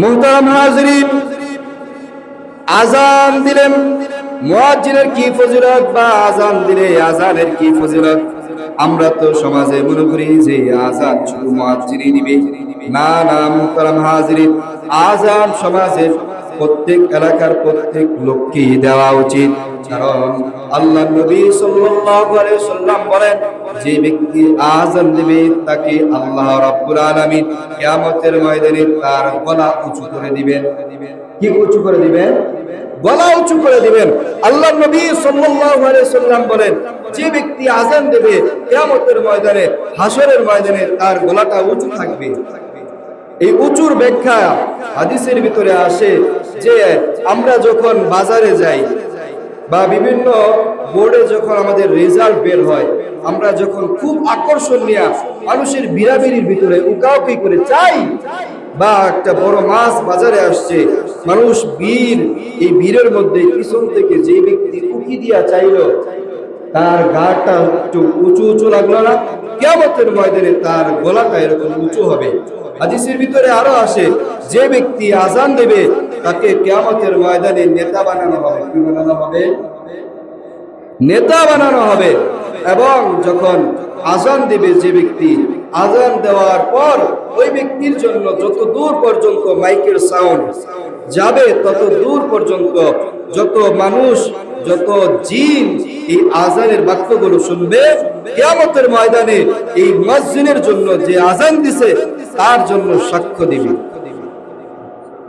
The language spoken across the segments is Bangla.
মুহতারাম হাজরিন আজান দিলেন। মুয়াজ্জিনের কি ফজিলত বা আজান দিলে আজানের কি ফজিলত? আমরা তো সমাজে মনে করি যে আজান শুধু মুয়াজ্জিনই দিবে। না না, মোহতারাম হাজরিন আজান সমাজের প্রত্যেক এলাকার প্রত্যেক লোককে দেওয়া উচিত। কারণ আল্লাহ নবী সাল্লাম বলেন, যে ব্যক্তি আজান দিবে তাকে আল্লাহ রাব্বুল কিয়ামতের ময়দানে তার গলা উঁচু করে দিবেন। কি উঁচু করে দিবেন? গলা উঁচু করে দিবেন। আল্লাহ নবী সাল্লাম বলেন, যে ব্যক্তি আজান দেবে কিয়ামতের ময়দানে হাসরের ময়দানে তার গলাটা উঁচু থাকবে। এই উঁচুর ব্যাখ্যা হাদিসের ভিতরে আসে যে আমরা যখন বাজারে যাই বা বিভিন্ন বোর্ডে যখন আমাদের রেজাল্ট বের হয়, আমরা যখন খুব আকর্ষণ নিয়ে মানুষের বিড়াবিড়ির ভিতরে উকাউকি করে চাই বা একটা বড় মাছ বাজারে আসছে, মানুষ বীর এই বীরের মধ্যে পিছন থেকে যে ব্যক্তি উকি দিয়া চাইলো তার গাটা একটু উঁচু উঁচু লাগল না? কেমতের ময়দানে তার গলাটা এরকম উঁচু হবে। হাদিসের ভিতরে আরও আসে, যে ব্যক্তি আজান দেবে, তাকে কেমতের ময়দানে নেতা বানানো হবে। কি বানানো হবে? নেতা বানানো হবে। এবং যখন আজান দেবে যে ব্যক্তি আজান দেওয়ার পর ওই ব্যক্তির জন্য যত দূর পর্যন্ত মাইকের সাউন্ড যাবে, তত দূর পর্যন্ত যত মানুষ, যত জিন এই আজানের বাক্যগুলো শুনবে, কিয়ামতের ময়দানে এই মসজিদের জন্য যে আজান দিছে, তার জন্য সাক্ষ্য দিবে।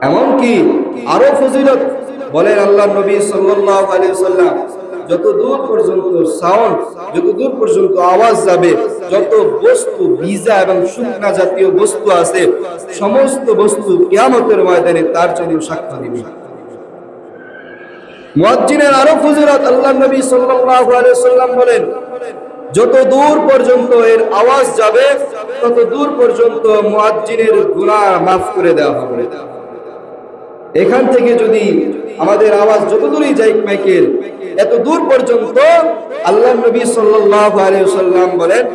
এমনকি আরও ফজিলত বলেন আল্লাহ নবী সাল্লাম যত দূর পর্যন্ত সাউন্ড যত দূর পর্যন্ত আওয়াজ যাবে, যত বস্তু, ভিজা এবং শুকনা জাতীয় বস্তু আছে, সমস্ত বস্তু কিয়ামতের ময়দানে তার জন্য সাক্ষ্য দিবে। মুয়াজ্জিনের আরও ফজিলত আল্লাহ নবী সাল্লাল্লাহু আলাইহি সাল্লাম বলেন যত দূর পর্যন্ত এর আওয়াজ যাবে তত দূর পর্যন্ত মুয়াজ্জিনের গুনাহ মাফ করে দেওয়া হবে। এখান থেকে যদি আমাদের আওয়াজ যত দূরই যাই মাইকেল এত দূর পর্যন্ত আল্লাহ নবী সাল্লাম বলেন,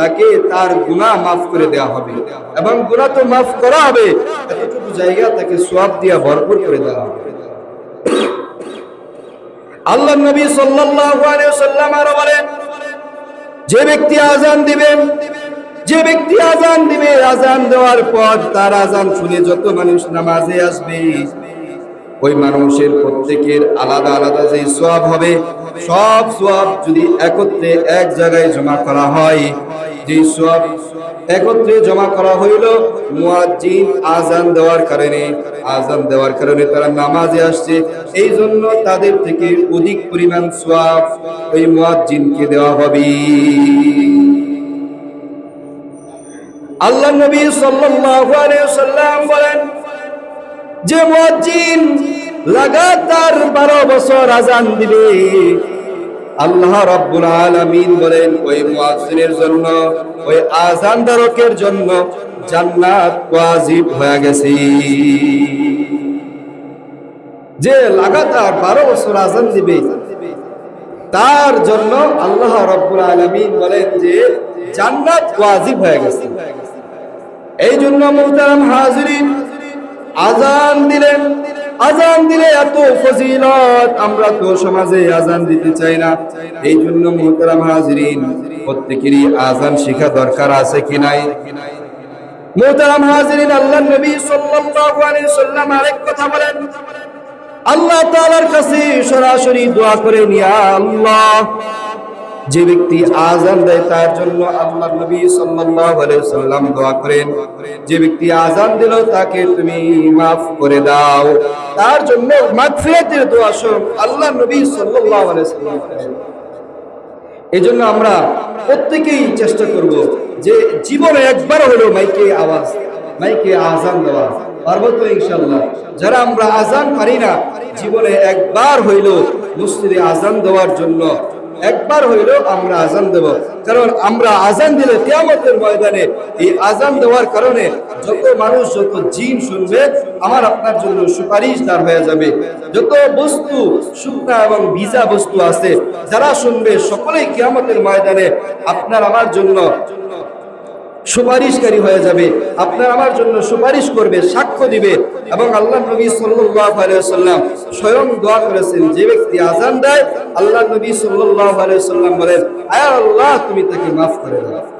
তাকে তার গুনাহ মাফ করে দেওয়া হবে এবং গুনাহ তো মাফ করা হবে, এতটুকু জায়গা তাকে সওয়াব দিয়া ভরপুর করে দেওয়া হবে। আল্লাহ নবী সাল্লাম আরও বলেন, যে ব্যক্তি আজান দিবেন যে ব্যক্তি আজান দিবে আজান দেওয়ার পর তার আজান শুনে যত মানুষ নামাজে আসবে ওই মানুষের প্রত্যেকের আলাদা আলাদা যে সোয়াব হবে, সব সোয়াব যদি একত্রে এক জায়গায় জমা করা হয় যে সোয়াব একত্রে জমা করা হইল, মুয়াজ্জিন আজান দেওয়ার কারণে আজান দেওয়ার কারণে তারা নামাজে আসছে। এই জন্য তাদের থেকে অধিক পরিমাণ সোয়াব ওই মুয়াজ্জিনকে দেওয়া হবে। আল্লাহ নবী সাল্লাল্লাহু আলাইহি সাল্লাম বলেন যে মুয়াজ্জিন লাগাতার 12 বছর আজান দিবে আল্লাহ রাব্বুল আলামিন বলেন, ওই মুয়াজ্জিনের জন্য, ওই আজানদারকের জন্য জান্নাত ওয়াজিব হয়ে গেছে। যে লাগাতার 12 বছর আজান দিবে, তার জন্য আল্লাহ রাব্বুল আলামিন বলেন যে জান্নাত ওয়াজিব হয়ে গেছে। এই জন্য মুহতারাম হাজিরিন আজান দিলেন। আজান দিলে এত ফজিলত, আমরা তো সমাজে আজান দিতে চাই না। এই জন্য মুহতারাম হাজিরিন, প্রত্যেকেরই আজান শেখা দরকার আছে কি নাই? মুহতারাম হাজিরিন আল্লাহ নবী সাল্লাল্লাহু আলাইহি সাল্লাম আরেক কথা বলেন। আল্লাহ তাআলার কাছে সরাসরি দোয়া করে নিয়া আল্লাহ। যে ব্যক্তি আজান দেয় তার জন্য আল্লাহ নবী সাল্লাম দোয়া করেন। যে ব্যক্তি আজান দিল তাকে তুমি maaf করে দাও। তার জন্য মাগফিরাতের দোয়া সব আল্লাহ নবী সাল্লাম এই জন্য আমরা প্রত্যেকেই চেষ্টা করব যে জীবনে একবার হলো মাইকে আওয়াজ, মাইকে আজান দেওয়া। পারব তো ইনশাল্লাহ যারা আমরা আজান পারি না, জীবনে একবার হইল মসজিদে আজান দেওয়ার জন্য একবার হইল আমরা আজান দেব। কারণ আমরা আজান দিলে কিয়ামতের ময়দানে এই আজান দেওয়ার কারণে যত মানুষ, যত জিন শুনবে, আমার আপনার জন্য সুপারিশদার হয়ে যাবে। যত বস্তু, শুকনা এবং ভিজা বস্তু আছে, যারা শুনবে, সকলেই কিয়ামতের ময়দানে আপনার আমার জন্য সুপারিশকারী হয়ে যাবে। আপনার আমার জন্য সুপারিশ করবে সাক্ষ্য সাক্ষ্য দিবে এবং আল্লাহ নবী সাল্লাম স্বয়ং দোয়া করেছেন, যে ব্যক্তি আজান দেয়, আল্লাহ নবী সাল্লাম বলেন, আয় আল্লাহ, তুমি তাকে মাফ করে দাও।